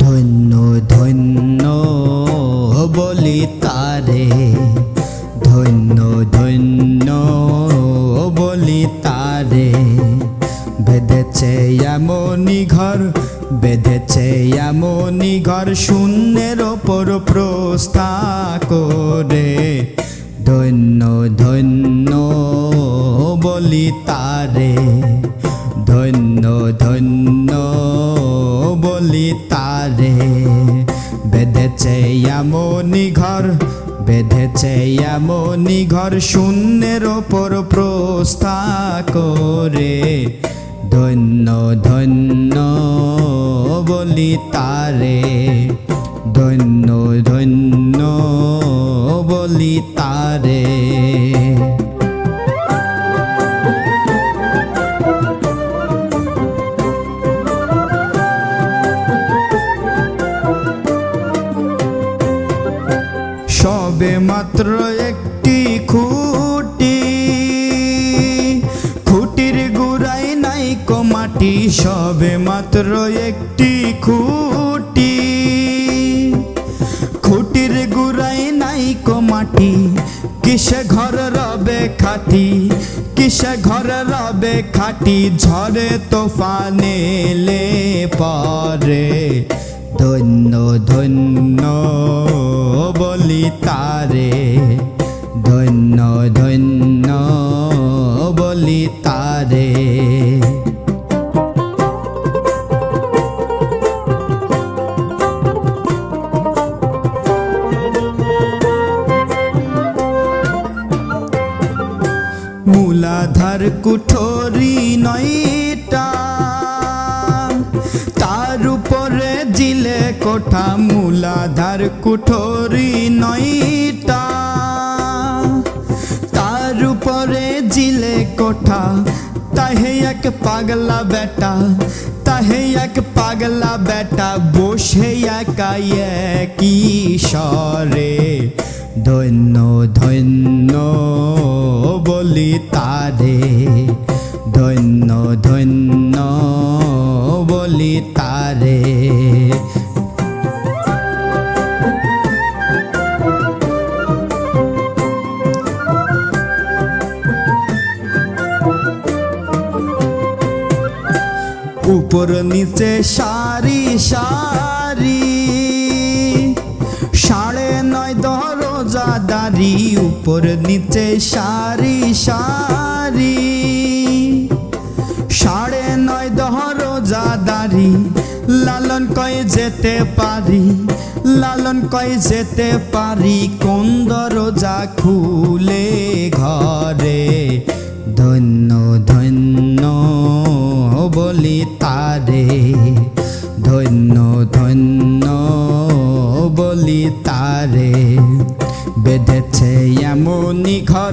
ধন্য ধন্য বলি বেঁধেছে এমনই ঘর, বেঁধেছে এমনই ঘর, শূন্যের ওপর প্রস্থা করে। ধন্য ধন্য বলি তারে, ধন্য ধন্য বলি তারে। বেঁধেছে এমনই ঘর বেঁধেছে এমনই ঘর শূন্যের ওপর প্রস্থা করে। ধন্য ধন্য বলি তারে। ধন্য ধন্য বলি তারে। মাত্র একটি খুঁটি। খুঁটির গুড়াই নাই কমাটি সবে মাত্র একটি খুঁটি। খুঁটির গুড়াই নাই কমাটি কিসে ঘর রবে খাটি, কিসে ঘর রবে খাটি, ঝরে তোফানে লে পরে ধন্য ধন্য বলি মূলাধার কুঠরি নয়টা। তার উপরে জিলে কোঠা মূলাধার কুঠরি নয়টা। তার উপরে জিলে কোঠা, তাহে এক পাগলা বেটা, তাহে এক পাগলা বেটা, বসে একা কি স্বরে। ধন্য ধন্য। বলি তারে ধন্য ধন্য বলি তারে। উপর নিচে সারি সারি দাঁড়ি উপর নিচে সারি সারি সাড়ে নয় দরজা দাঁড়ি লালন কয়ে যেতে পারি, লালন কয়ে যেতে পারি, কোন দরজা খুলে ঘরে? ধন্য ধন্য বলি তারে, ধন্য ধন্য বলি তারে। বেঁধেছে এমনই ঘর,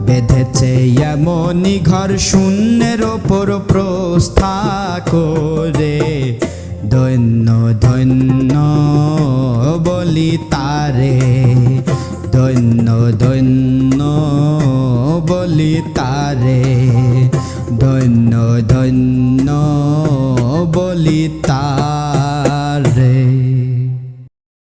বেঁধেছে এমনই ঘর, শূন্যের ওপর প্রস্থা করে ধন্য ধন্য বলি তারে। ধন্য ধন্য বলি তারে। ধন্য ধন্য বলি তারে